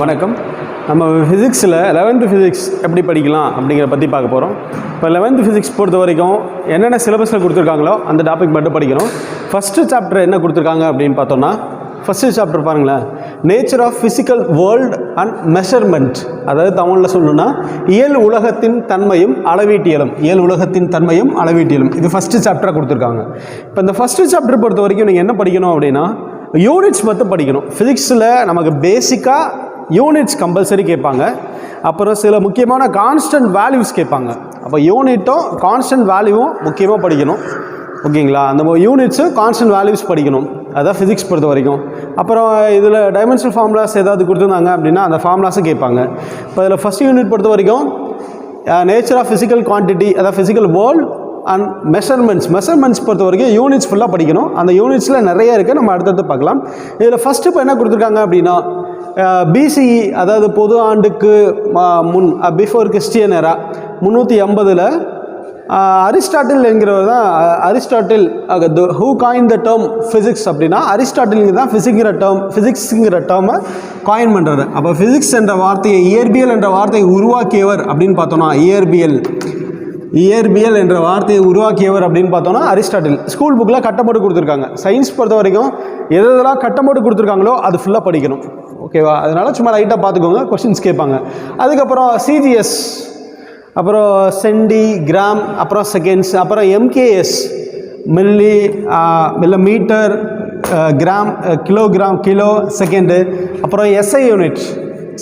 வணக்கம். நம்ம ஃபிசிக்ஸில் லெவன்த்து ஃபிசிக்ஸ் எப்படி படிக்கலாம் அப்படிங்கிற பற்றி பார்க்க போகிறோம் இப்போ லெவன்த்து ஃபிசிக்ஸ் பொறுத்த வரைக்கும் என்னென்ன சிலபஸில் கொடுத்துருக்காங்களோ அந்த டாபிக் மட்டும் படிக்கணும். ஃபஸ்ட்டு சாப்டர் என்ன கொடுத்துருக்காங்க அப்படின்னு பார்த்தோம்னா ஃபஸ்ட்டு சாப்டர் பாருங்களேன். Nature of physical world and measurement அதாவது தமிழில் சொல்லணும்னா இயல் உலகத்தின் தன்மையும் அளவீட்டியலும் இயல் உலகத்தின் தன்மையும் அளவீட்டியலும். இது ஃபஸ்ட்டு சாப்டராக கொடுத்துருக்காங்க. இப்போ இந்த ஃபஸ்ட்டு சாப்டர் பொறுத்த வரைக்கும் நீங்கள் என்ன படிக்கணும் அப்படின்னா யூனிட்ஸ் மட்டும் படிக்கணும். ஃபிசிக்ஸில் நமக்கு பேசிக்காக யூனிட்ஸ் கம்பல்சரி கேட்பாங்க. அப்புறம் சில முக்கியமான கான்ஸ்டன்ட் வேல்யூஸ் கேட்பாங்க. அப்போ யூனிட்டும் கான்ஸ்டன்ட் வேல்யூவும் முக்கியமாக படிக்கணும். ஓகேங்களா? அந்த யூனிட்ஸு கான்ஸ்டன்ட் வேல்யூஸ் படிக்கணும். அதான் ஃபிசிக்ஸ் பொறுத்த வரைக்கும் அப்புறம் இதில் டைமென்ஷனல் ஃபார்முலாஸ் ஏதாவது கொடுத்துருந்தாங்க அப்படின்னா அந்த ஃபார்முலாஸும் கேட்பாங்க. இப்போ இதில் ஃபஸ்ட் யூனிட் பொறுத்த வரைக்கும் நேச்சர் ஆஃப் ஃபிசிக்கல் குவான்டிட்டி அதாவது physical world and measurements measurements பொறுத்த வரைக்கும் யூனிட்ஸ் ஃபுல்லாக படிக்கணும். அந்த யூனிட்ஸில் நிறைய இருக்குது நம்ம அடுத்தடுத்து பார்க்கலாம். இதில் ஃபஸ்ட்டு இப்போ என்ன கொடுத்துருக்காங்க அப்படின்னா பிசிஇ அதாவது பொது ஆண்டுக்கு முன் பிஃபோர் கிறிஸ்டியன் எரா முந்நூற்றி எண்பதில் அரிஸ்டாட்டில் என்கிறவர் தான் Aristotle who coin the term physics அப்படின்னா அரிஸ்டாட்டில் தான் ஃபிசிக்ங்கிற டேர்ம் ஃபிசிக்ஸுங்கிற டேர்மை காயின் பண்ணுறாரு அப்போ ஃபிசிக்ஸ் என்ற வார்த்தையை இயற்பியல் என்ற வார்த்தையை உருவாக்கியவர் அப்படின்னு பார்த்தோம்னா இயற்பியல். இயற்பியல் என்ற வார்த்தையை உருவாக்கியவர் அப்படின்னு பார்த்தோம்னா அரிஸ்டாட்டில். ஸ்கூல் புக்கில் கட்டப்பட்டு கொடுத்துருக்காங்க. சயின்ஸ் பொறுத்த வரைக்கும் எது எதெல்லாம் கட்டப்பட்டு கொடுத்துருக்காங்களோ அது ஃபுல்லாக படிக்கணும். ஓகேவா அதனால் சும்மா லைட்டாக பார்த்துக்கோங்க கொஷின்ஸ் கேட்பாங்க. அதுக்கப்புறம் சிஜிஎஸ் அப்புறம் சென்டி கிராம் அப்புறம் செகண்ட்ஸ் அப்புறம் எம்கேஎஸ். மில்லி இல்லை metre gram kilogram kilo second. அப்புறம் எஸ்ஐ யூனிட்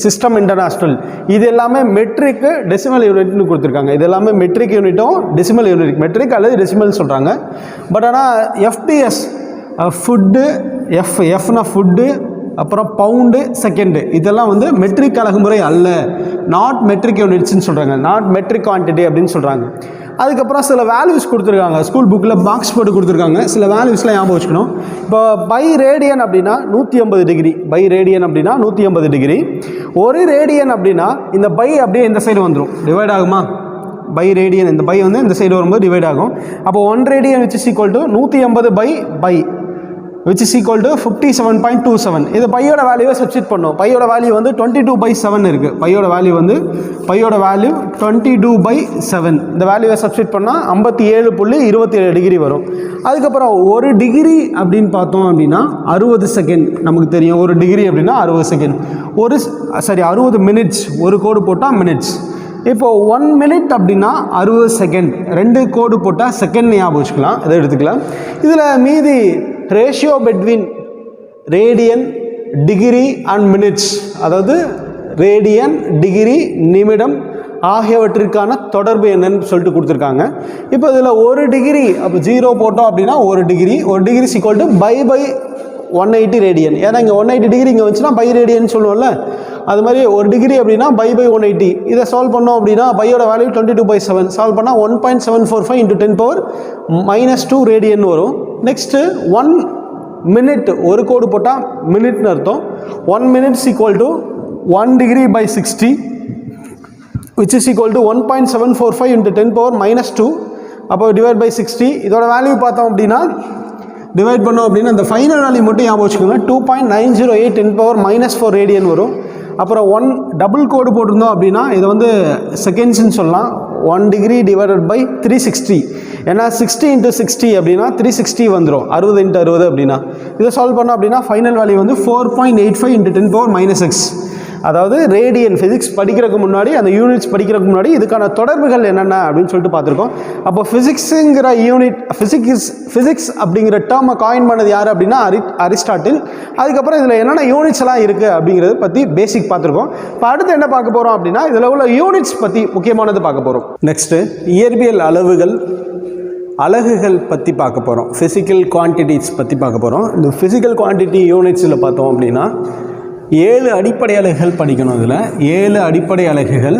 சிஸ்டம் இன்டர்நேஷ்னல். இது எல்லாமே மெட்ரிக்கு டெசிமல் யூனிட்னு கொடுத்துருக்காங்க. இது எல்லாமே மெட்ரிக் யூனிட்டும் டெசிமல் யூனிட். மெட்ரிக் அல்லது டெசிமல் சொல்கிறாங்க பட் ஆனால் எஃபிஎஸ் ஃபுட்டு எஃப் எஃப்னா ஃபுட்டு அப்புறம் பவுண்டு செகண்டு. இதெல்லாம் வந்து மெட்ரிக் அழகுமுறை அல்ல. நாட் மெட்ரிக் யூனிட்ஸ்னு சொல்கிறாங்க நாட் மெட்ரிக் குவான்டிட்டி அப்படின்னு சொல்கிறாங்க அதுக்கப்புறம் சில வேல்யூஸ் கொடுத்துருக்காங்க. ஸ்கூல் புக்கில் பாக்ஸ் போட்டு கொடுத்துருக்காங்க. சில வேல்யூஸ்லாம் ஞாபகம் வச்சுக்கணும். இப்போ பை ரேடியன் அப்படின்னா நூற்றி ஐம்பது டிகிரி பை ரேடியன் அப்படின்னா நூற்றி ஐம்பது டிகிரி ஒரு ரேடியன் அப்படின்னா இந்த பை அப்படியே இந்த சைடு வந்துடும் டிவைட் ஆகுமா? பை ரேடியன் இந்த பை வந்து இந்த சைடு வரும்போது டிவைட் ஆகும். அப்போ one radian which is equal to நூற்றி ஐம்பது by pi which is equal to fifty seven point two seven இது பையோட வேல்யூவை சப்ஸ்டிட் பண்ணும். பையோட வேல்யூ வந்து டுவெண்ட்டி டூ பை செவன் இருக்குது பையோட வேல்யூ வந்து பையோட value twenty two by seven இந்த வேல்யூவை சப்ஸ்டிட் பண்ணால் ஐம்பத்தி ஏழு புள்ளி இருபத்தி ஏழு டிகிரி வரும். அதுக்கப்புறம் ஒரு டிகிரி அப்படின்னு பார்த்தோம் அப்படின்னா அறுபது செகண்ட் நமக்கு தெரியும். ஒரு டிகிரி அப்படின்னா அறுபது செகண்ட் ஒரு சாரி அறுபது மினிட்ஸ் ஒரு கோடு போட்டால் மினிட்ஸ் இப்போ ஒன் மினிட் அப்படின்னா அறுபது செகண்ட் ரெண்டு கோடு போட்டால் செகண்ட் ஞாபகம் வச்சுக்கலாம். இதை எடுத்துக்கலாம். இதில் மீதி ratio between radian degree and minutes அதாவது ரேடியன் டிகிரி நிமிடம் ஆகியவற்றிற்கான தொடர்பு என்னன்னு சொல்லிட்டு கொடுத்துருக்காங்க. இப்போ இதில் ஒரு டிகிரி அப்போ ஜீரோ போட்டோம் அப்படின்னா ஒரு டிகிரி ஒரு degree equal to pi by one eighty radian ஏன்னா இங்கே ஒன் எயிட்டி டிகிரி இங்கே வச்சுன்னா பை ரேடியன் சொல்லுவோம்ல. அது மாதிரி ஒரு டிகிரி அப்படின்னா பை பை ஒன் எயிட்டி இதை சால்வ் பண்ணோம் அப்படின்னா பையோட value twenty two by seven solve பண்ணால் one point seven four five into ten power minus two radian வரும். நெக்ஸ்ட்டு ஒன் மினிட் ஒரு கோடு போட்டால் மினிட்னு அர்த்தம். One minutes equal to one degree by sixty which is equal to one point seven four five into ten power minus two அப்போ divide by sixty இதோட value பார்த்தோம் அப்படின்னா டிவைட் பண்ணோம் அப்படின்னா அந்த ஃபைனல் வேல்யூ மட்டும் ஞாபகம் வச்சுக்கோங்க. Two point nine zero eight ten power minus four radian வரும். அப்புறம் ஒன் டபுள் கோடு போட்டிருந்தோம் அப்படின்னா இதை வந்து செகண்ட்ஸ்ன்னு சொல்லலாம். One degree divided by three sixty ஏன்னா சிக்ஸ்டி இன்ட்டு சிக்ஸ்டி அப்படின்னா த்ரீ சிக்ஸ்டி வந்துடும் அறுபது இன்ட்டு அறுபது அப்படின்னா. இதை சால்வ் பண்ணோம் அப்படின்னா ஃபைனல் வேல்யூ வந்து four point eight five into ten power minus X அதாவது ரேடியன் ஃபிசிக்ஸ் படிக்கிறதுக்கு முன்னாடி அந்த யூனிட்ஸ் படிக்கிறதுக்கு முன்னாடி இதுக்கான தொடர்புகள் என்னென்ன அப்படின்னு சொல்லிட்டு பார்த்துருக்கோம். அப்போ ஃபிசிக்ஸுங்கிற யூனிட் ஃபிசிக்ஸ் ஃபிசிக்ஸ் அப்படிங்கிற டேர்மை காயின் பண்ணது யார் அப்படின்னா அரி அரிஸ்டாட்டில். அதுக்கப்புறம் இதில் என்னென்ன யூனிட்ஸ் எல்லாம் இருக்குது அப்படிங்கிறத பற்றி பேசிக் பார்த்துருக்கோம். இப்போ அடுத்து என்ன பார்க்க போகிறோம் அப்படின்னா இதில் உள்ள யூனிட்ஸ் பற்றி முக்கியமானது பார்க்க போகிறோம் நெக்ஸ்ட்டு இயற்பியல் அளவுகள் அலகுகள் பற்றி பார்க்க போகிறோம் ஃபிசிக்கல் குவான்டிட்டிஸ் பற்றி பார்க்க போகிறோம் இந்த ஃபிசிக்கல் குவான்டிட்டி யூனிட்ஸில் பார்த்தோம் அப்படின்னா ஏழு அடிப்படை அலகுகள் படிக்கணும் இதில். ஏழு அடிப்படை அலகுகள்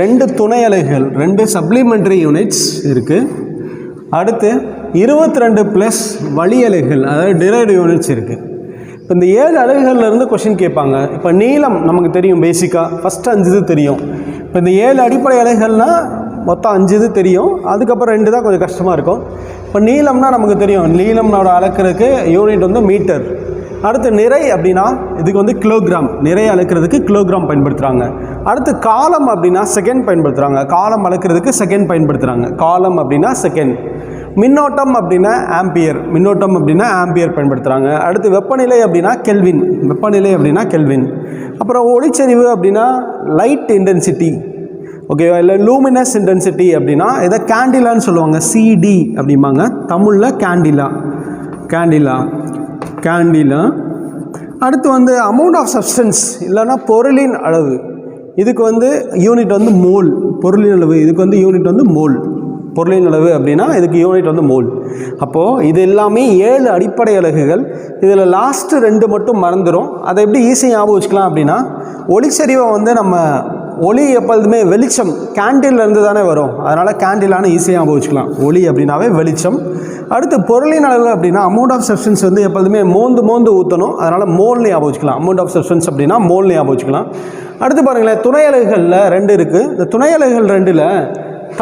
ரெண்டு துணை அலகுகள் ரெண்டு சப்ளிமெண்ட்ரி யூனிட்ஸ் இருக்குது அடுத்து இருபத்தி ரெண்டு ப்ளஸ் வழி அலகுகள் அதாவது டிரைடு யூனிட்ஸ் இருக்குது இப்போ இந்த ஏழு அலகுகள்லேருந்து கொஷின் கேட்பாங்க. இப்போ நீளம் நமக்கு தெரியும் பேசிக்காக ஃபஸ்ட்டு அஞ்சு இது தெரியும். இப்போ இந்த ஏழு அடிப்படை அலகுகள்னால் மொத்தம் அஞ்சு இது தெரியும். அதுக்கப்புறம் ரெண்டு தான் கொஞ்சம் கஷ்டமாக இருக்கும். இப்போ நீளம்னா நமக்கு தெரியும். நீளம்னோட அளக்கிறதுக்கு யூனிட் வந்து மீட்டர் அடுத்து நிறை அப்படின்னா இதுக்கு வந்து கிலோகிராம் நிறை அளக்கிறதுக்கு கிலோகிராம் பயன்படுத்துகிறாங்க அடுத்து காலம் அப்படின்னா செகண்ட் பயன்படுத்துகிறாங்க காலம் அளக்கிறதுக்கு செகண்ட் பயன்படுத்துகிறாங்க காலம் அப்படின்னா செகண்ட் மின்னோட்டம் அப்படின்னா ஆம்பியர் மின்னோட்டம் அப்படின்னா ஆம்பியர் பயன்படுத்துகிறாங்க அடுத்து வெப்பநிலை அப்படின்னா கெல்வின் வெப்பநிலை அப்படின்னா கெல்வின் அப்புறம் ஒளிச்சரிவு அப்படின்னா லைட் இன்டென்சிட்டி ஓகேவா இல்லை லூமினஸ் இன்டென்சிட்டி அப்படின்னா இதை கேண்டிலான்னு சொல்லுவாங்க சிடி அப்படிம்பாங்க. தமிழில் கேண்டிலா கேண்டிலா கேண்டிலா அடுத்து வந்து அமௌண்ட் ஆஃப் சப்ஸ்டன்ஸ் இல்லைன்னா பொருளின் அளவு. இதுக்கு வந்து யூனிட் வந்து மோல் பொருளின் அளவு இதுக்கு வந்து யூனிட் வந்து மோல் பொருளின் அளவு அப்படின்னா இதுக்கு யூனிட் வந்து மோல் அப்போது இது எல்லாமே ஏழு அடிப்படை அலகுகள். இதில் லாஸ்ட்டு ரெண்டு மட்டும் மறந்துடும் அதை எப்படி ஈஸியாக ஞாபகம் வச்சுக்கலாம் அப்படின்னா ஒளிச்சரிவை வந்து நம்ம ஒளி எப்பொழுதுமே வெளிச்சம் கேண்டில்ல இருந்து தானே வரும். அதனால் கேண்டிலான ஈஸியாக ஞாபகம் வச்சுக்கலாம் ஒளி அப்படின்னாவே வெளிச்சம். அடுத்து பொருளின் அளவு அப்படின்னா அமௌண்ட் ஆஃப் சப்ஸ்டன்ஸ் வந்து எப்பொழுதுமே மோந்து மோந்து ஊற்றணும் அதனால் மோல்னு ஞாபகம் வச்சுக்கலாம் அமௌண்ட் ஆஃப் சப்ஸ்டன்ஸ் அப்படின்னா மோல்னு ஞாபகம் வச்சுக்கலாம் அடுத்து பாருங்களேன் துணை அலகுகளில் ரெண்டு இருக்குது இந்த துணை அலகுகள் ரெண்டில்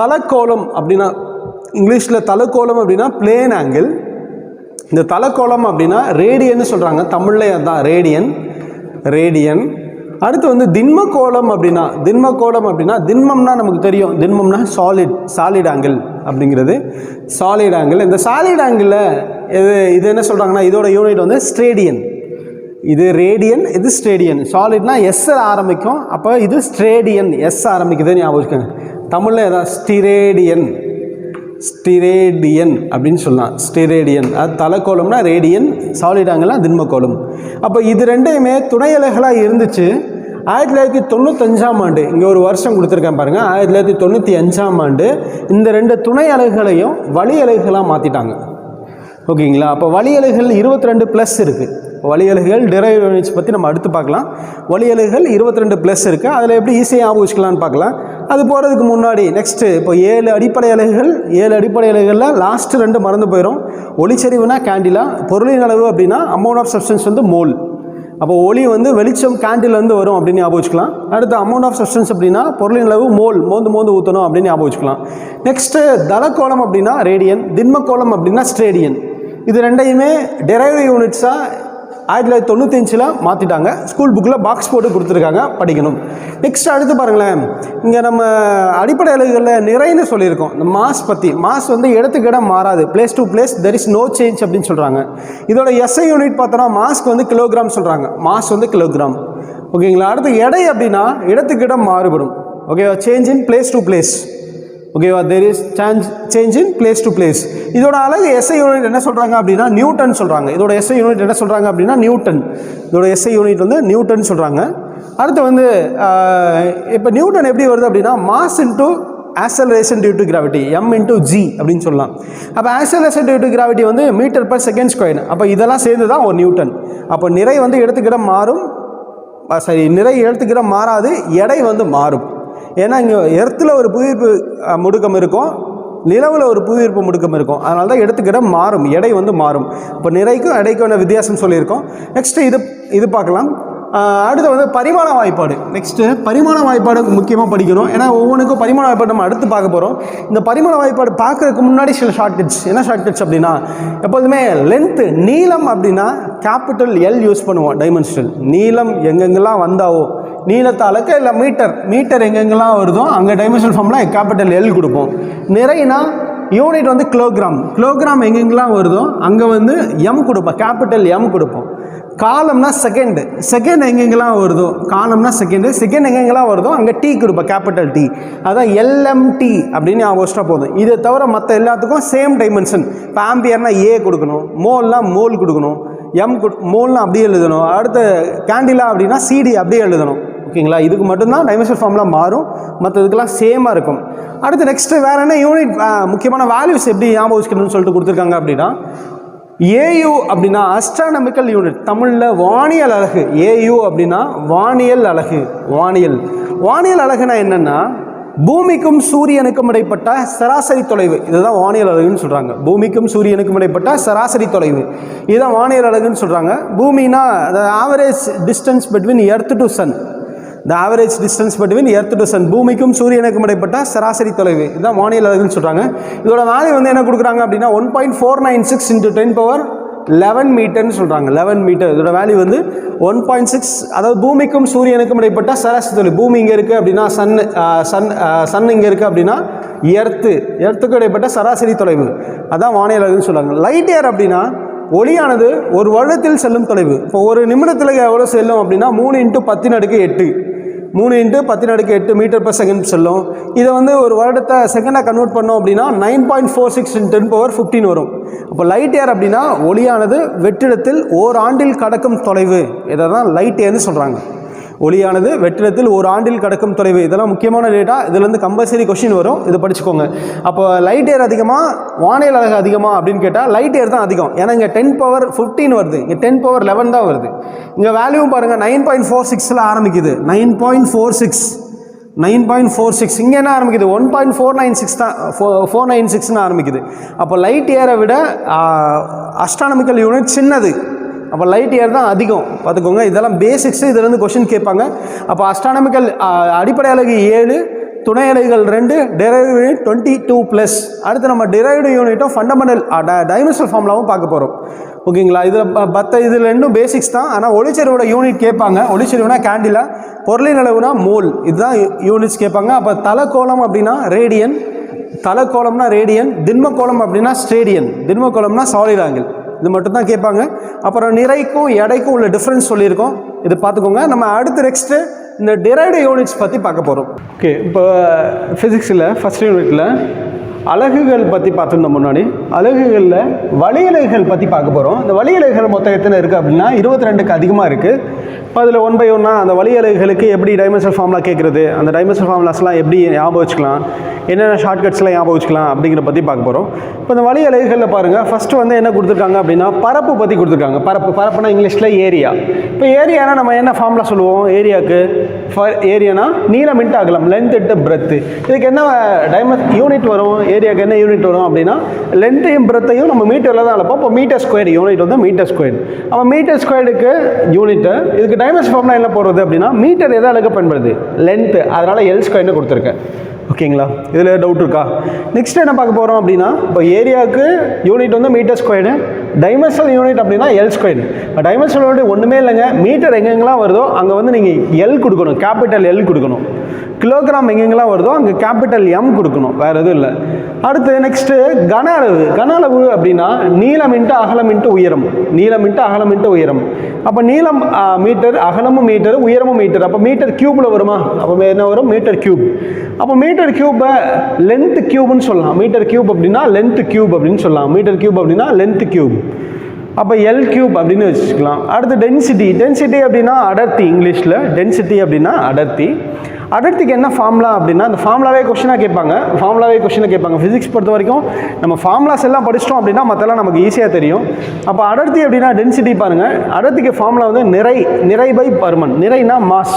தலக்கோலம் அப்படின்னா இங்கிலீஷில் தலக்கோலம் அப்படின்னா பிளேன் ஆங்கிள் இந்த தலக்கோலம் அப்படின்னா ரேடியன்னு சொல்கிறாங்க தமிழ்லேயே தான் ரேடியன் ரேடியன் அடுத்து வந்து திண்ம கோலம் அப்படின்னா திண்ம கோலம் அப்படின்னா திண்மம்னா நமக்கு தெரியும். திண்மம்னா சாலிட் சாலிட் ஆங்கிள் அப்படிங்கிறது. சாலிட் ஆங்கிள் இந்த சாலிட் ஆங்கிளில் இது இது என்ன சொல்கிறாங்கன்னா இதோட யூனிட் வந்து ஸ்ட்ரேடியன் இது ரேடியன் இது ஸ்ட்ரேடியன் சாலிட்னா எஸ் ஆரம்பிக்கும். அப்போ இது ஸ்ட்ரேடியன் எஸ் ஆரம்பிக்குதுன்னு ஞாபகம் வச்சுக்கோங்க. தமிழில் எதாவது ஸ்டிரேடியன் ஸ்டிரேடியன் அப்படின்னு சொல்லலாம். ஸ்டிரேடியன் அது தலைக்கோலம்னா ரேடியன் சாலிட் ஆங்கிள்னா திண்மக்கோலம் அப்போ இது ரெண்டையுமே துணை இருந்துச்சு. ஆயிரத்தி தொள்ளாயிரத்தி தொண்ணூத்தஞ்சாம் ஆண்டு இங்கே ஒரு வருஷம் கொடுத்துருக்கேன் பாருங்கள் ஆயிரத்தி தொள்ளாயிரத்தி தொண்ணூற்றி அஞ்சாம் ஆண்டு இந்த ரெண்டு துணை அலைகளையும் வழி அலைகளாக மாற்றிட்டாங்க ஓகேங்களா? அப்போ வழி அலைகள் இருபத்தி ரெண்டு ப்ளஸ் இருக்குது வழி அலைகள் டிரைவ் யூனிட்ஸ் பற்றி நம்ம அடுத்து பார்க்கலாம். வழி அலைகள் இருபத்தி ரெண்டு ப்ளஸ் இருக்குது அதில் எப்படி ஈஸியாக ஞாபகம் பார்க்கலாம். அது போகிறதுக்கு முன்னாடி நெக்ஸ்ட்டு இப்போ ஏழு அடிப்படை அலைகள் ஏழு அடிப்படை அலைகளில் லாஸ்ட்டு ரெண்டு மறந்து போயிடும் ஒளிச்சரிவுனா கேண்டிலா பொருளின் அளவு அப்படின்னா அமௌண்ட் ஆஃப் சப்ஸ்டன்ஸ் வந்து மோல் அப்போ ஒளி வந்து வெளிச்சம் கேண்டில்லேருந்து வரும் அப்படின்னு ஞாபகம் வச்சுக்கலாம். அடுத்து அமௌண்ட் ஆஃப் சப்ஸ்டன்ஸ் அப்படின்னா பொருளின் அளவு மோல் மோந்து மோந்து ஊற்றணும் அப்படின்னு ஞாபகம் வச்சுக்கலாம். நெக்ஸ்ட்டு தலக்கோலம் அப்படின்னா ரேடியன் திண்மக்கோலம் அப்படின்னா ஸ்ட்ரேடியன் இது ரெண்டையுமே டெரைவ் யூனிட்ஸாக ஆயிரத்தி தொள்ளாயிரத்தி தொண்ணூத்தஞ்சில் மாற்றிட்டாங்க ஸ்கூல் புக்கில் பாக்ஸ் போட்டு கொடுத்துருக்காங்க படிக்கணும். நெக்ஸ்ட் அடுத்து பாருங்களேன். இங்கே நம்ம அடிப்படை அலகுகளில் நிறைன்னு சொல்லியிருக்கோம். இந்த மாஸ் பற்றி மாஸ் வந்து இடத்துக்கு இடம் மாறாது. Place to place there is no change அப்படின்னு சொல்கிறாங்க இதோட எஸ்ஐ யூனிட் பார்த்தோன்னா மாஸ்க்கு வந்து கிலோகிராம் சொல்கிறாங்க மாஸ் வந்து கிலோகிராம் ஓகேங்களா அடுத்து எடை அப்படின்னா இடத்துக்கு இடம் மாறுபடும். ஓகேவா change in place to place ஓகேவா there is change change in place to place இதோட அழகு எஸ்ஐ யூனிட் என்ன சொல்கிறாங்க அப்படின்னா நியூட்டன் சொல்கிறாங்க இதோட எஸ்ஐ யூனிட் என்ன சொல்கிறாங்க அப்படின்னா நியூட்டன் இதோட எஸ்ஐ யூனிட் வந்து நியூட்டன் சொல்கிறாங்க அடுத்து வந்து இப்போ நியூட்டன் எப்படி வருது அப்படின்னா mass into acceleration due to gravity M into G அப்படின்னு சொல்லலாம். அப்போ ஆசலரேஷன் டியூ டு கிராவிட்டி வந்து மீட்டர் பர் செகண்ட் ஸ்கொயர் அப்போ இதெல்லாம் சேர்ந்து தான் ஒரு நியூட்டன் அப்போ நிறை வந்து இடத்துக்கிடம் மாறும் சரி நிறை இடத்துக்கிடம் மாறாது எடை வந்து மாறும். ஏன்னா இங்கே எர்த்தில் ஒரு புவியீர்ப்பு முடுக்கம் இருக்கும். நிலவில் ஒரு புவியீர்ப்பு முடுக்கம் இருக்கும். அதனால தான் இடத்துக்கிடம் மாறும். எடை வந்து மாறும். இப்போ நிறைக்கும் எடைக்கான வித்தியாசம் சொல்லியிருக்கோம். நெக்ஸ்ட்டு இது இது பார்க்கலாம். அடுத்து வந்து பரிமாண வாய்ப்பாடு. நெக்ஸ்ட்டு பரிமாண வாய்ப்பாடு முக்கியமாக படிக்கணும். ஏன்னா ஒவ்வொன்றுக்கும் பரிமாண வாய்ப்பாடு நம்ம அடுத்து பார்க்க போகிறோம் இந்த பரிமாண வாய்ப்பாடு பார்க்கறதுக்கு முன்னாடி சில ஷார்ட்கட்ஸ் என்ன ஷார்ட்கட்ஸ் அப்படின்னா எப்போதுமே லென்த்து நீளம் அப்படின்னா கேபிட்டல் எல் யூஸ் பண்ணுவோம். டைமென்ஷனல் நீளம் எங்கெங்கெல்லாம் வந்தாவோ நீளத்தை அளக்க இல்லை மீட்டர் மீட்டர் எங்கெங்கெல்லாம் வருதோ அங்கே டைமென்ஷன் ஃபார்மில் கேபிட்டல் எல் கொடுப்போம். நிறைனா யூனிட் வந்து கிலோகிராம் கிலோகிராம் எங்கெங்கெல்லாம் வருதோ அங்கே வந்து எம் கொடுப்போம். கேபிட்டல் எம் கொடுப்போம். காலம்னா செகண்டு செகண்ட் எங்கெங்கெல்லாம் வருதோ காலம்னா செகண்டு செகண்ட் எங்கெங்கெல்லாம் வருதோ அங்கே டீ கொடுப்போம். கேபிட்டல் டி அதான் எல்எம்டி அப்படின்னு ஞாபகம் வச்சுட்டா போதும். இதை தவிர மற்ற எல்லாத்துக்கும் சேம் டைமென்ஷன் இப்போ ஆம்பியர்னா ஏ கொடுக்கணும். மோல்னால் மோல் கொடுக்கணும். எம் கொடு மோல்னா அப்படியே எழுதணும். அடுத்து கேண்டிலா அப்படின்னா சிடி அப்படியே எழுதணும். ஓகேங்களா? இதுக்கு மட்டும்தான் டைமென்ஷன் ஃபார்ம்லாம் மாறும். மற்றதுக்கெல்லாம் சேமாக இருக்கும். அடுத்து நெக்ஸ்ட்டு வேறு என்ன யூனிட் முக்கியமான வேல்யூஸ் எப்படி ஞாபகம் வச்சுக்கணும்னு சொல்லிட்டு கொடுத்துருக்காங்க அப்படின்னா ஏயு அப்படின்னா அஸ்ட்ரானமிக்கல் யூனிட் தமிழில் வானியல் அலகு ஏயு அப்படின்னா வானியல் அலகு வானியல். வானியல் அழகுனா என்னென்னா பூமிக்கும் சூரியனுக்கும் இடைப்பட்ட சராசரி தொலைவு. இதுதான் வானியல் அழகுன்னு சொல்கிறாங்க பூமிக்கும் சூரியனுக்கும் இடைப்பட்ட சராசரி தொலைவு. இதுதான் வானியல் அலகுன்னு சொல்கிறாங்க பூமினா average distance between earth to sun the average distance between earth to sun பூமிக்கும் சூரியனுக்கும் இடைப்பட்ட சராசரி தொலைவு. இதுதான் வானியல் அளவுன்னு சொல்கிறாங்க இதோட வேல்யூ வந்து என்ன கொடுக்குறாங்க அப்படின்னா one point four nine six into ten power eleven மீட்டர்னு சொல்கிறாங்க லெவன் மீட்டர் இதோட வேல்யூ வந்து ஒன் பாயிண்ட் சிக்ஸ் அதாவது பூமிக்கும் சூரியனுக்கும் இடைப்பட்ட சராசரி தொலைவு. பூமி இங்கே இருக்குது அப்படின்னா sun sun uh, sun uh, இங்கே இருக்குது அப்படின்னா எர்த்து எர்த்துக்கு இடைப்பட்ட சராசரி தொலைவு. அதான் வானியல் சொல்கிறாங்க லைட் ஏர் அப்படின்னா ஒளியானது ஒரு வருடத்தில் செல்லும் தொலைவு. இப்போ ஒரு நிமிடத்தில் எவ்வளோ செல்லும் அப்படின்னா மூணு இன்ட்டு பத்தின் அடுக்கு எட்டு. மூணு இன்ட்டு பத்து அடுக்கு எட்டு மீட்டர் பர் செகண்ட் செல்லும். இதை வந்து ஒரு வருடத்தை செகண்டாக கன்வெர்ட் பண்ணோம் அப்படின்னா nine point four six ten power fifteen வரும். அப்போ லைட் ஏர் அப்படின்னா ஒளியானது வெற்றிடத்தில் ஓராண்டில் கடக்கும் தொலைவு. இதை தான் லைட் ஏர்னு சொல்கிறாங்க ஒளியானது வெற்றிடத்தில் ஒரு ஆண்டில் கடக்கும் தொலைவு. இதெல்லாம் முக்கியமான டேட்டா இதுலேருந்து கம்பல்சரி கொஷின் வரும். இதை படிச்சுக்கோங்க. அப்போ லைட் ஏர் அதிகமாக வானியல் அழகு அதிகமாக அப்படின்னு கேட்டால் லைட் ஏர் தான் அதிகம். ஏன்னா இங்கே டென் பவர் ஃபிஃப்டீன் வருது. இங்கே டென் பவர் லெவன் தான் வருது. இங்கே வேல்யூவும் பாருங்கள் நைன் பாயிண்ட் ஃபோர் சிக்ஸில் ஆரம்பிக்குது. Nine point four six nine point four six இங்கே என்ன ஆரம்பிக்குது? One point four nine six தான் ஃபோ ஃபோர் நைன் சிக்ஸ்னு ஆரம்பிக்குது. அப்போ லைட் ஏரை விட அஸ்ட்ரானமிக்கல் யூனிட் சின்னது. அப்போ லைட் இயர் தான் அதிகம். பார்த்துக்கோங்க இதெல்லாம் பேசிக்ஸு இதுலேருந்து கொஷின் கேட்பாங்க. அப்போ அஸ்ட்ரானமிக்கல் அடிப்படை அலகு ஏழு துணை அலைகள் ரெண்டு derive unit twenty two plus அடுத்து நம்ம டெரைவ்டு யூனிட்டும் ஃபண்டமெண்டல் டைமென்ஷனல் ஃபார்ம்லாவும் பார்க்க போகிறோம் ஓகேங்களா? இதில் பத்த இதில் ரெண்டும் பேசிக்ஸ் தான். ஆனால் ஒளிச்செறிவோட யூனிட் கேட்பாங்க. ஒளிச்செறிவுனா கேண்டிலா பொருளின் அளவுனா மோல் இதுதான் யூனிட்ஸ் கேட்பாங்க. அப்போ தலைக்கோளம் அப்படின்னா ரேடியன் தலைக்கோளம்னா ரேடியன் திண்மக்கோளம் அப்படின்னா ஸ்டேடியன் திண்மக்கோளம்னா சாலிட் ஆங்கிள் இது மட்டும் தான் கேட்பாங்க. அப்புறம் நிறைக்கும் எடைக்கும் உள்ள டிஃப்ரென்ஸ் சொல்லியிருக்கோம். இது பார்த்துக்கோங்க. நம்ம அடுத்து நெக்ஸ்ட்டு இந்த டிரைடு யூனிட்ஸ் பற்றி பார்க்க போகிறோம் ஓகே இப்போ ஃபிசிக்ஸில் ஃபஸ்ட் யூனிட்டில் அலகுகள் பற்றி பார்த்துருந்தோம் முன்னாடி அலகுகளில் வலியலைகள் பற்றி பார்க்க போகிறோம் இந்த வலியலைகள் மொத்தம் எத்தனை இருக்குது அப்படின்னா இருபத்தி ரெண்டுக்கு அதிகமாக இருக்குது இப்போ அதில் ஒன் பை ஒன்னாக அந்த வழியலைகளுக்கு எப்படி டைமென்ஷன் ஃபார்முலா கேட்குறது அந்த டைமென்ஷன் ஃபார்முலாஸ்லாம் எப்படி ஞாபகம் வச்சுக்கலாம் என்னென்ன ஷார்ட்கட்ஸ்லாம் ஞாபகம் வச்சுக்கலாம் அப்படிங்கிற பற்றி பார்க்க போகிறோம் இப்போ இந்த வழி பாருங்கள் ஃபஸ்ட்டு வந்து என்ன கொடுத்துருக்காங்க அப்படின்னா பரப்பு பற்றி கொடுத்துருக்காங்க. பரப்பு பரப்புனா இங்கிலீஷில் ஏரியா. இப்போ ஏரியானா நம்ம என்ன ஃபார்முலா சொல்லுவோம்? ஏரியாவுக்கு ஏரியானா நீளம் இன்ட்டு அகலம் லென்த் இன்ட்டு பிரெத்து இதுக்கு என்ன டைமண்ட் யூனிட் வரும்? ஏரியாவுக்கு என்ன யூனிட் வரும் அப்படின்னா லென்த்தையும் பிரெத்தையும் நம்ம மீட்டரில் தான் அளப்போம் இப்போ மீட்டர் ஸ்கொயர் யூனிட் வந்து மீட்டர் ஸ்கொயர் அப்போ மீட்டர் ஸ்கொயருக்கு யூனிட்டு இதுக்கு டைமென்ஸ் ஃபார்ம்லாம் என்ன போடுறது அப்படின்னா மீட்டர் எதை அளக்க பயன்படுது? லென்த்து அதனால் எல் ஸ்கொயர்னு கொடுத்துருக்கேன். ஓகேங்களா இதில் டவுட் இருக்கா? நெக்ஸ்ட் என்ன பார்க்க போகிறோம் அப்படின்னா இப்போ ஏரியாவுக்கு யூனிட் வந்து மீட்டர் ஸ்கொயர்னு டைமென்ஷனல் யூனிட் அப்படின்னா எல் ஸ்கொயர் இப்போ டைமென்ஷனல் யூனிட் ஒன்றுமே இல்லைங்க. மீட்டர் எங்கெங்கெல்லாம் வருதோ அங்கே வந்து நீங்கள் எல் கொடுக்கணும். கேபிட்டல் எல் கொடுக்கணும். கிலோகிராம் எங்கெங்கெல்லாம் வருதோ அங்கே கேபிட்டல் எம் கொடுக்கணும். வேறு எதுவும் இல்லை. அடுத்து நெக்ஸ்ட்டு கன அளவு. கன அளவு அப்படின்னா நீளம் இன்ட்டு அகலம் இன்ட்டு உயரம். நீளம் இன்ட்டு அகலம் இன்ட்டு உயரம். அப்போ நீளம் மீட்டர் அகலமும் மீட்டர் உயரமும் மீட்டர் அப்போ மீட்டர் க்யூப்பில் வருமா? அப்போ என்ன வரும்? மீட்டர் க்யூப் அப்போ மீட்டர் க்யூப்பை லென்த் க்யூப்னு சொல்லலாம். மீட்டர் க்யூப் அப்படின்னா லென்த் க்யூப் அப்படின்னு சொல்லலாம். மீட்டர் க்யூப் அப்படின்னா லென்த் க்யூப் அப்போ எல் கியூப் அப்படின்னு வச்சுக்கலாம். அடுத்து டென்சிட்டி டென்சிட்டி அப்படின்னா அடர்த்தி. இங்கிலீஷில் டென்சிட்டி அப்படின்னா அடர்த்தி. அடர்த்திக்கு என்ன ஃபார்முலா அப்படின்னா அந்த ஃபார்முலாவே கொஷினாக கேட்பாங்க. ஃபார்முலாவே கொஷினாக கேட்பாங்க. ஃபிசிக்ஸ் பொறுத்த வரைக்கும் நம்ம ஃபார்முலாஸ் எல்லாம் படிச்சிட்டோம் அப்படின்னா மற்றெல்லாம் நமக்கு ஈஸியாக தெரியும். அப்போ அடர்த்தி அப்படின்னா டென்சிட்டி பாருங்கள் அடர்த்திக்கு ஃபார்முலா வந்து நிறை நிறை பை பருமன். நிறைனா மாஸ்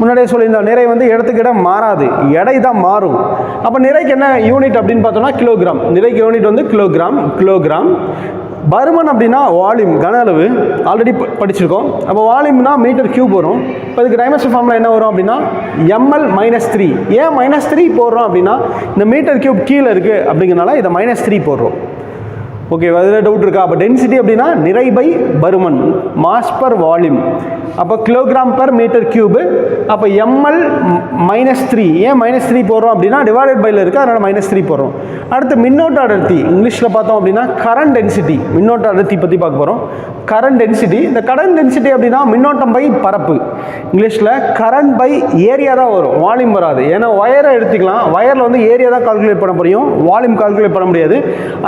முன்னாடியே சொல்லியிருந்தோம் நிறை வந்து இடத்துக்கு இடம் மாறாது. எடை தான் மாறும். அப்போ நிறைக்கு என்ன யூனிட் அப்படின்னு பார்த்தோம்னா கிலோகிராம் நிறைக்கு யூனிட் வந்து கிலோகிராம் கிலோகிராம் பருமன் அப்படின்னா வால்யூம் கன அளவு. ஆல்ரெடி படிச்சிருக்கோம். அப்போ வால்யூம்னா மீட்டர் கியூப் வரும். இப்போ இதுக்கு டைமென்ஷன் ஃபார்மில் என்ன வரும் அப்படின்னா எம்எல் மைனஸ் த்ரீ ஏன் மைனஸ் த்ரீ போடுறோம் அப்படின்னா இந்த மீட்டர் கியூப் கீழே இருக்குது அப்படிங்கிறனால இதை மைனஸ் த்ரீ போடுறோம். ஓகே அதில் டவுட் இருக்கா? அப்போ டென்சிட்டி அப்படின்னா நிறை பை பருமன் மாஸ் பர் வால்யூம் அப்போ கிலோகிராம் பர் மீட்டர் கியூபு அப்போ எம்எல் மைனஸ் த்ரீ ஏன் மைனஸ் த்ரீ போடுறோம் அப்படின்னா டிவைடட் பையில் இருக்குது அதனால் மைனஸ் த்ரீ போடுறோம். அடுத்து மின்னோட்ட அடர்த்தி. இங்கிலீஷில் பார்த்தோம் அப்படின்னா கரண்ட் டென்சிட்டி மின்னோட்ட அடர்த்தி பற்றி பார்க்க போகிறோம் கரண்ட் டென்சிட்டி இந்த கரண்ட் டென்சிட்டி அப்படின்னா மின்னோட்டம் பை பரப்பு. இங்கிலீஷில் கரண்ட் பை ஏரியா தான் வரும். வால்யூம் வராது. ஏன்னா ஒயரை எடுத்துக்கலாம். ஒயரில் வந்து ஏரியா தான் கால்குலேட் பண்ண முடியும். வால்யூம் கால்குலேட் பண்ண முடியாது.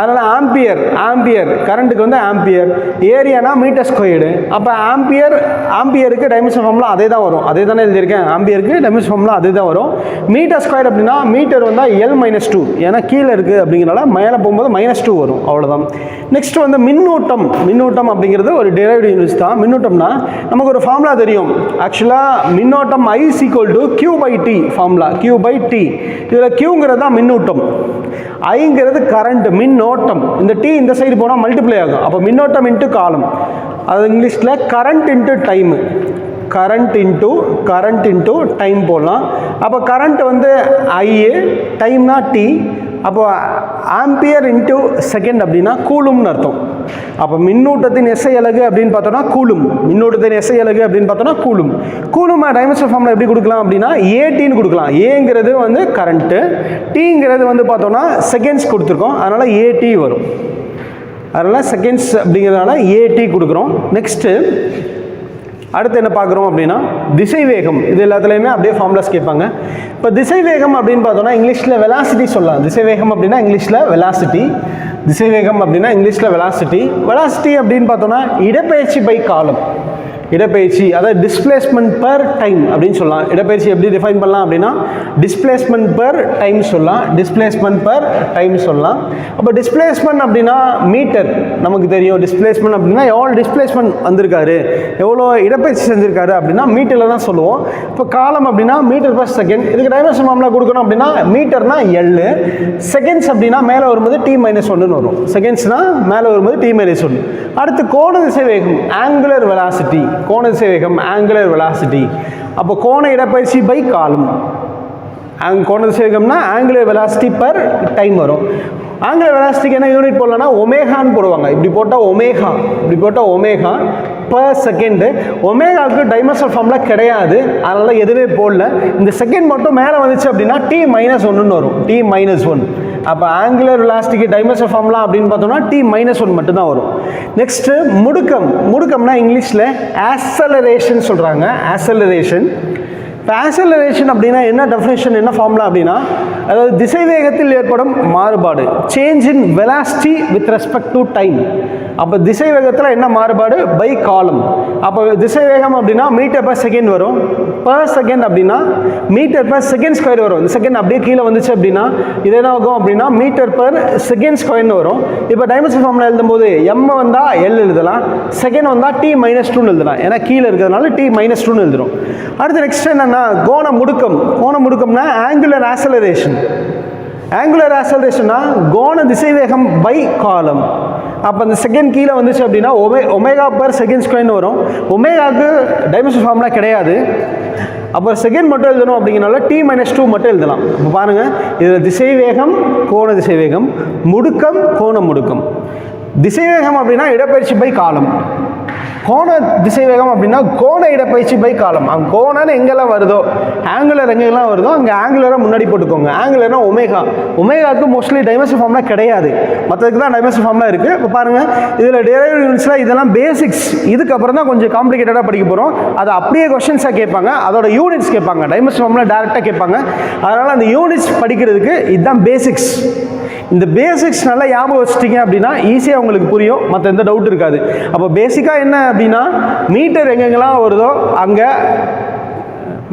அதனால் ஆம்பியர் ஆம்பியர் கரண்ட்டுக்கு வந்து ஆம்பியர். ஏரியானா மீட்டர் ஸ்கொயர்டு அப்போ ஆம்பியர் ஆம்பியருக்கு டைமென்ஷன் ஃபார்ம்லாம் அதே தான் வரும். அதே தானே எழுதியிருக்கேன். ஆம்பியருக்கு டைமென்ஷன் ஃபார்ம்லாம் அதே தான் வரும். மீட்டர் ஸ்கொயர் அப்படின்னா மீட்டர் வந்தால் எல் மைனஸ் டூ ஏன்னா கீழே இருக்குது அப்படிங்கிறனால மேலே போகும்போது மைனஸ் டூ வரும். அவ்வளோதான் நெக்ஸ்ட் வந்து மின்னூட்டம். மின்னூட்டம் அப்படிங்கிறது ஒரு டெரைவ்டு யூனிட்ஸ் தான். மின்னூட்டம்னா நமக்கு ஒரு ஃபார்முலா தெரியும். ஆக்சுவலாக மின்னோட்டம் I equal to Q by T formula Q by T இதில் கியூங்கிறது தான் மின்னூட்டம். ஐங்கிறது கரண்ட் மின்னோட்டம். இந்த டி இந்த சைடு போனால் மல்டிப்ளை ஆகும். அப்போ மின்னோட்டம் இன்ட்டு காலம் அது இங்கிலீஷில் current into time current into current into time போடலாம். அப்போ கரண்ட் வந்து ஐஏ டைம்னா டி அப்போ ஆம்பியர் இன்ட்டு செகண்ட் அப்படின்னா கூலும்னு அர்த்தம். அப்போ மின்னூட்டத்தின் எஸ்ஐ அலகு அப்படின்னு பார்த்தோன்னா கூலும். மின்னூட்டத்தின் எஸ்ஐ அலகு அப்படின்னு பார்த்தோன்னா கூலும். கூலும் டைமென்ஷன் ஃபார்மில் எப்படி கொடுக்கலாம் அப்படின்னா ஏடின்னு கொடுக்கலாம். ஏங்கிறது வந்து கரண்ட்டு டீங்கிறது வந்து பார்த்தோன்னா செகண்ட்ஸ் கொடுத்துருக்கோம். அதனால் ஏடி வரும். அதனால் செகண்ட்ஸ் அப்படிங்கிறதுனால ஏடி கொடுக்குறோம். நெக்ஸ்ட்டு அடுத்து என்ன பார்க்குறோம் அப்படின்னா திசை வேகம் இது எல்லாத்துலேயுமே அப்படியே ஃபார்முலாஸ் கேட்பாங்க. இப்போ திசை வேகம் அப்படின்னு பார்த்தோம்னா இங்கிலீஷில் வெலாசிட்டி சொல்லலாம். திசை வேகம் அப்படின்னா இங்கிலீஷில் வெலாசிட்டி திசை வேகம் அப்படின்னா இங்கிலீஷில் வெலாசிட்டி வெலாசிட்டி அப்படின்னு பார்த்தோம்னா இடப்பெயர்ச்சி பை காலம் இடப்பெயர்ச்சி அதாவது டிஸ்பிளேஸ்மெண்ட் பர் டைம் அப்படின்னு சொல்லலாம். இடப்பெயர்ச்சி எப்படி டிஃபைன் பண்ணலாம் அப்படின்னா டிஸ்பிளேஸ்மெண்ட் பர் டைம் சொல்லலாம். டிஸ்பிளேஸ்மெண்ட் பர் டைம் சொல்லலாம். அப்போ டிஸ்பிளேஸ்மெண்ட் அப்படின்னா மீட்டர் நமக்கு தெரியும் டிஸ்பிளேஸ்மெண்ட் அப்படின்னா எவ்வளோ டிஸ்பிளேஸ்மெண்ட் வந்திருக்காரு? எவ்வளோ இடப்பெயர்ச்சி செஞ்சிருக்காரு அப்படின்னா மீட்டரில் தான் சொல்லுவோம். இப்போ காலம் அப்படின்னா மீட்டர் பர் செகண்ட் இதுக்கு டைமென்ஷன் மாமலா கொடுக்கணும் அப்படின்னா மீட்டர்னா எல் செகண்ட்ஸ் அப்படின்னா மேலே வரும்போது டி மைனஸ் ஒன்றுன்னு வரும். செகண்ட்ஸ்னால் மேலே வரும்போது டி மைனஸ் ஒன்று அடுத்து கோண திசை வேகம் ஆங்குலர் வெலாசிட்டி கோண திசை வேகம் ஆங்குலர் வெலாசிட்டி அப்போ கோண இடப்பயிற்சி பை காலம் ஆங் கோண திசை வேகம்னா ஆங்குலர் வெலாசிட்டி பர் டைம் வரும் ஆங்கிலர் வெலாசிட்டிக்கு என்ன யூனிட் போடலன்னா ஒமேகான்னு போடுவாங்க. இப்படி போட்டால் ஒமேகா இப்படி போட்டால் ஒமேகா பர் செகண்டு ஒமேகாவுக்கு டைமென்ஷனல் ஃபார்ம்லாம் கிடையாது. அதனால் எதுவுமே போடல. இந்த செகண்ட் மட்டும் மேலே வந்துச்சு அப்படின்னா டி மைனஸ் ஒன்றுன்னு வரும். டி மைனஸ் ஒன் அப்போ ஆங்குலர் வெலாசிட்டிக்கு டைமென்ஷன் ஃபார்ம்லாம் அப்படின்னு பார்த்தோம்னா டி மைனஸ் ஒன் மட்டும்தான் வரும். நெக்ஸ்ட்டு முடுக்கம். முடுக்கம்னா இங்கிலீஷில் ஆசலரேஷன் சொல்கிறாங்க ஆசலரேஷன் இப்போ ஆக்சலரேஷன் அப்படின்னா என்ன டெஃபினேஷன் என்ன ஃபார்முலா அப்படின்னா அதாவது திசை வேகத்தில் ஏற்படும் மாறுபாடு. Change in velocity with respect to time அப்போ திசை வேகத்தில் என்ன மாறுபாடு? பை காலம் அப்போ திசை வேகம் அப்படின்னா மீட்டர் பர் செகண்ட் வரும். பர் செகண்ட் அப்படின்னா மீட்டர் பர் செகண்ட் ஸ்கொயர் வரும். இந்த செகண்ட் அப்படியே கீழே வந்துச்சு அப்படின்னா இது என்ன ஆகும் அப்படின்னா மீட்டர் பர் செகண்ட் ஸ்கொயர்னு வரும். இப்போ டைமென்ஷன் ஃபார்மில் எழுதும்போது எம் வந்தால் எல் எழுதலாம். செகண்ட் வந்தால் டி மைனஸ் டூன்னு எழுதலாம். ஏன்னா கீழே இருக்கிறதுனால டி மைனஸ் டூன்னு எழுதுறோம். அடுத்து நெக்ஸ்ட் என்னன்னா கோண முடுக்கம். கோண முடுக்கம்னா ஆங்குலர் ஆசலரேஷன் ஆங்குலர் ஆசலரேஷன்னா கோண திசைவேகம் பை காலம் அப்போ அந்த செகண்ட் கீழே வந்துச்சு அப்படின்னா ஒமே ஒமேகா பர் செகண்ட் ஸ்கொயர்னு வரும். ஒமேகாவுக்கு டைமென்ஷன் ஃபார்ம்லாம் கிடையாது. அப்புறம் செகண்ட் மட்டும் எழுதணும் அப்படிங்கிறனால டி மைனஸ் டூ மட்டும் எழுதலாம். இப்போ பாருங்கள் இதில் திசைவேகம் கோண திசைவேகம் முடுக்கம் கோண முடுக்கம். திசைவேகம் அப்படின்னா இடப்பயிற்சி பை காலம் கோண திசைவேகம் அப்படின்னா கோண இடப்பயிற்சி பை காலம் அங்கே கோணன்னு எங்கெல்லாம் வருதோ ஆங்குலர் எங்கெல்லாம் வருதோ அங்கே ஆங்குலராக முன்னாடி போட்டுக்கோங்க. ஆங்குலர்னா ஒமேகா ஒமேகாவுக்கு மோஸ்ட்லி டைமென்ஷன் ஃபார்ம்லாம் கிடையாது. மற்றதுக்கு தான் டைமென்ஷன் ஃபார்ம்லாம் இருக்குது இப்போ பாருங்கள் இதில் டெரைவ் யூனிட்ஸில் இதெல்லாம் பேசிக்ஸ் இதுக்கப்புறம் தான் கொஞ்சம் காம்ப்ளிகேட்டடாக படிக்க போகிறோம் அதை அப்படியே கொஷின்ஸாக கேட்பாங்க. அதோட யூனிட்ஸ் கேட்பாங்க. டைமென்ஷன் ஃபார்ம்லாம் டேரெக்டாக கேட்பாங்க. அதனால் அந்த யூனிட்ஸ் படிக்கிறதுக்கு இதுதான் பேசிக்ஸ் இந்த பேசிக்ஸ் நல்லா ஞாபகம் வச்சுட்டீங்க அப்படின்னா ஈஸியாக உங்களுக்கு புரியும். மற்ற எந்த டவுட் இருக்காது. அப்போ பேசிக்காக என்ன அப்படின்னா மீட்டர் எங்கெங்கெல்லாம் வருதோ அங்கே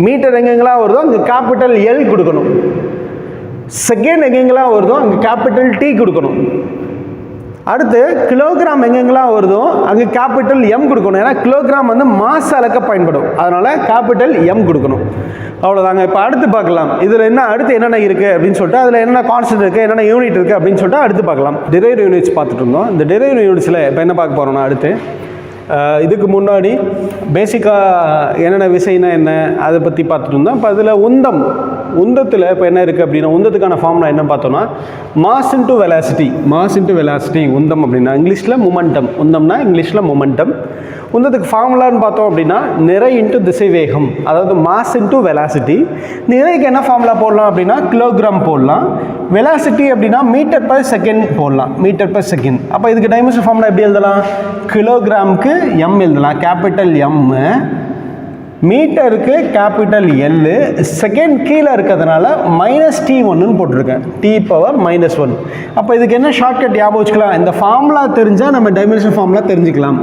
மீட்டர் எங்கெங்கெல்லாம் வருதோ அங்கே கேபிட்டல் எல் கொடுக்கணும். செகண்ட் எங்கெங்கெல்லாம் வருதோ அங்கே கேபிட்டல் டி கொடுக்கணும். அடுத்து கிலோகிராம் எங்கெங்கெல்லாம் வருதோ அங்கே கேபிட்டல் எம் கொடுக்கணும். ஏன்னா கிலோகிராம் வந்து மாச அளக்க பயன்படும். அதனால் கேபிட்டல் எம் கொடுக்கணும். அவ்வளோதாங்க இப்போ அடுத்து பார்க்கலாம். இதில் என்ன அடுத்து என்னென்ன இருக்குது அப்படின்னு சொல்லிட்டு அதில் என்னென்ன கான்ஸ்டன்ட் இருக்குது என்னென்ன யூனிட் இருக்குது அப்படின்னு சொல்லிட்டு அடுத்து பார்க்கலாம். டிரைவ் யூனிட்ஸ் பார்த்துட்டு இருந்தோம். இந்த டிரைவ் யூனிட்ஸில் இப்போ என்ன பார்க்க போகிறோம்னா அடுத்து இதுக்கு முன்னாடி பேசிக்காக என்னென்ன விசைனா என்ன அதை பற்றி பார்த்துட்டு இருந்தோம். இப்போ அதில் உந்தம் உந்தத்தில் இப்போ என்ன இருக்குது அப்படின்னா உந்தத்துக்கான ஃபார்முலா என்ன பார்த்தோம்னா mass into velocity mass into velocity உந்தம் அப்படின்னா இங்கிலீஷில் மொமெண்டம் உந்தம்னா இங்கிலீஷில் மொமெண்டம் உந்தத்துக்கு ஃபார்முலான்னு பார்த்தோம் அப்படின்னா நிறை இன்ட்டு திசைவேகம். அதாவது மாஸ் இன்ட்டு வெலாசிட்டி நிறைக்கு என்ன ஃபார்முலா போடலாம் அப்படின்னா கிலோகிராம் போடலாம். வெலாசிட்டி அப்படின்னா மீட்டர் பர் செகண்ட் போடலாம். மீட்டர் பர் செகண்ட் அப்போ இதுக்கு டைமென்ஷன் ஃபார்முலா எப்படி எழுதலாம்? கிலோகிராமுக்கு எம் எழுதலாம். கேபிட்டல் எம்மு மீட்டருக்கு கேபிட்டல் எல்லு செகண்ட் கீழே இருக்கிறதுனால மைனஸ் டி ஒன்றுன்னு போட்டிருக்கேன். டி பவர் மைனஸ் ஒன் அப்போ இதுக்கு என்ன ஷார்ட்கட் ஞாபகம் வச்சுக்கலாம்? இந்த ஃபார்முலா தெரிஞ்சால் நம்ம டைமென்ஷன் ஃபார்முலா தெரிஞ்சுக்கலாம்.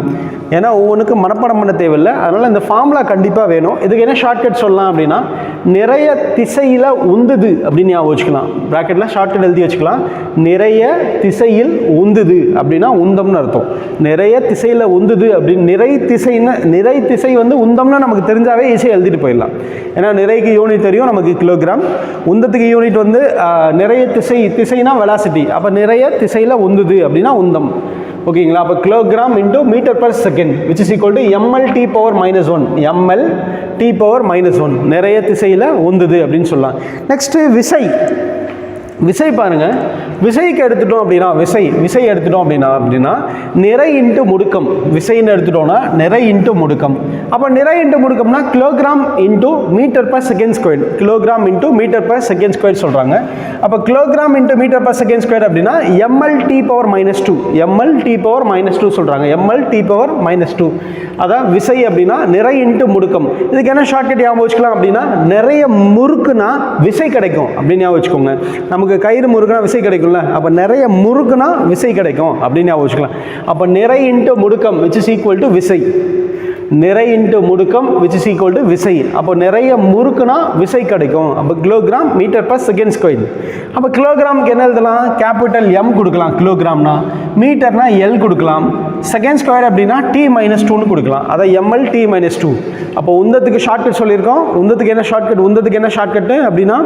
ஏன்னா ஒவ்வொன்றுக்கும் மனப்பாடம் பண்ண தேவையில்லை. அதனால் இந்த ஃபார்முலா கண்டிப்பாக வேணும். இதுக்கு என்ன ஷார்ட்கட் சொல்லலாம் அப்படின்னா நிறைய திசையில் உந்துது அப்படின்னு ஞாபகம் வச்சுக்கலாம். ப்ராக்கெட்டில் ஷார்ட்கட் எழுதி வச்சுக்கலாம். நிறைய திசையில் உந்துது அப்படின்னா உந்தம்னு அர்த்தம். நிறைய திசையில் உந்துது அப்படின்னு நிறை திசைன்னு நிறை திசை வந்து உந்தம்னா நமக்கு தெரிஞ்சாவே ஈஸியாக எழுதிட்டு போயிடலாம். ஏன்னா நிறைக்கு யூனிட் தெரியும் நமக்கு கிலோகிராம் உந்தத்துக்கு யூனிட் வந்து நிறைய திசை திசைனா வெலாசிட்டி அப்போ நிறைய திசையில் உந்துது அப்படின்னா உந்தம். ஓகேங்களா? அப்போ kilogram into metre per second which is equal to M L T power minus one M L T power minus one நிறைய திசையில் உந்துது அப்படின்னு சொல்லலாம். நெக்ஸ்ட்டு விசை. விசை பாருங்கள் விசைக்கு எடுத்துட்டோம் அப்படின்னா விசை விசை எடுத்துட்டோம் அப்படின்னா அப்படின்னா நிறை இன்ட்டு முடுக்கம். விசைன்னு எடுத்துட்டோம்னா நிறை இன்ட்டு முடுக்கம். அப்போ நிறை into முடுக்கம்னா kilogram into metre per second square kilogram into metre per second square சொல்கிறாங்க அப்போ kilogram into metre per second square அப்படின்னா M L T power minus two M L T power minus two சொல்கிறாங்க M L T power minus two அதான் விசை அப்படின்னா நிறை into முடுக்கம். இதுக்கு என்ன ஷார்ட்கட் ஞாபகம் வச்சுக்கலாம் அப்படின்னா நிறைய முறுக்குனா விசை கிடைக்கும். அப்படின்னு ஞாபகம் வச்சுக்கோங்க. நமக்கு கயிறு முறுக்குனா விசை கிடைக்கும்ல. அப்போ நிறைய முறுக்குனா விசை கிடைக்கும் அப்படின்னு ஞாபகம் வச்சுக்கலாம். அப்போ நிறை இன்ட்டு முடுக்கம் விச் இஸ் ஈக்குவல் டு விசை. நிறை இன்ட்டு முடுக்கம் விச் இஸ் ஈக்குவல் டு விசை அப்போ நிறைய முறுக்குனா விசை கிடைக்கும். அப்போ kilogram metre per second square அப்போ கிலோகிராமுக்கு என்ன எழுதலாம்? கேபிட்டல் எம் கொடுக்கலாம். கிலோகிராம்னா மீட்டர்னா எல் கொடுக்கலாம். செகண்ட் ஸ்கொயர் அப்படின்னா டி மைனஸ் டூன்னு கொடுக்கலாம். அதை எம்எல் டி மைனஸ் டூ அப்போ உந்தத்துக்கு ஷார்ட்கட் சொல்லியிருக்கோம். உந்தத்துக்கு என்ன ஷார்ட்கட் உந்தத்துக்கு என்ன ஷார்ட்கட்டு அப்படின்னா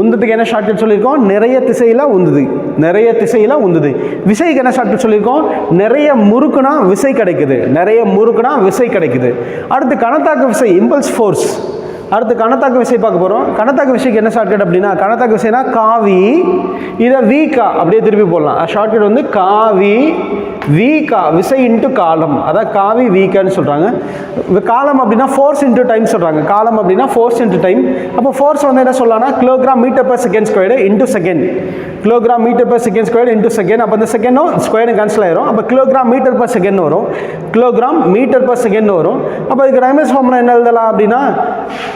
உந்தத்துக்கு என்ன ஷார்ட்கட் சொல்லியிருக்கோம்? நிறைய திசையில் உந்துது. நிறைய திசையில் உந்துது. விசைக்கு என்ன ஷார்ட்கட் சொல்லியிருக்கோம்? நிறைய முறுக்குனா விசை கிடைக்குது. நிறைய முறுக்குனா விசை கிடைக்குது. அடுத்து கனத்தாக்க விசை இம்பல்ஸ் ஃபோர்ஸ் அடுத்து கணத்தாக்கு விசை பார்க்க போகிறோம் கணத்தாக்கு விசைக்கு என்ன ஷார்ட்கட் அப்படின்னா கணத்தாக்கு விசைனா காவி இதை வீக்கா அப்படியே திருப்பி போடலாம். ஷார்ட்கட் வந்து காவி வீக்கா விசை இன்ட்டு காலம் அதான் காவி வீக்கன்னு சொல்கிறாங்க காலம் அப்படின்னா ஃபோர்ஸ் இன்ட்டு டைம் சொல்கிறாங்க காலம் அப்படின்னா ஃபோர்ஸ் இன்ட்டு டைம் அப்போ ஃபோர்ஸ் வந்து என்ன சொல்லலாம்னா kilogram metre per second squared into second kilogram metre per second square into second அப்போ இந்த செகண்டும் ஸ்கொயர் கேன்சல் ஆயிரும். அப்போ கிலோகிராம் மீட்டர் பர் செகண்ட் வரும். கிலோகிராம் மீட்டர் பர் செகண்ட் வரும். அப்போ இதுக்கு டைமஸ் ஃபார்ம்னா என்ன எழுதலாம் அப்படின்னா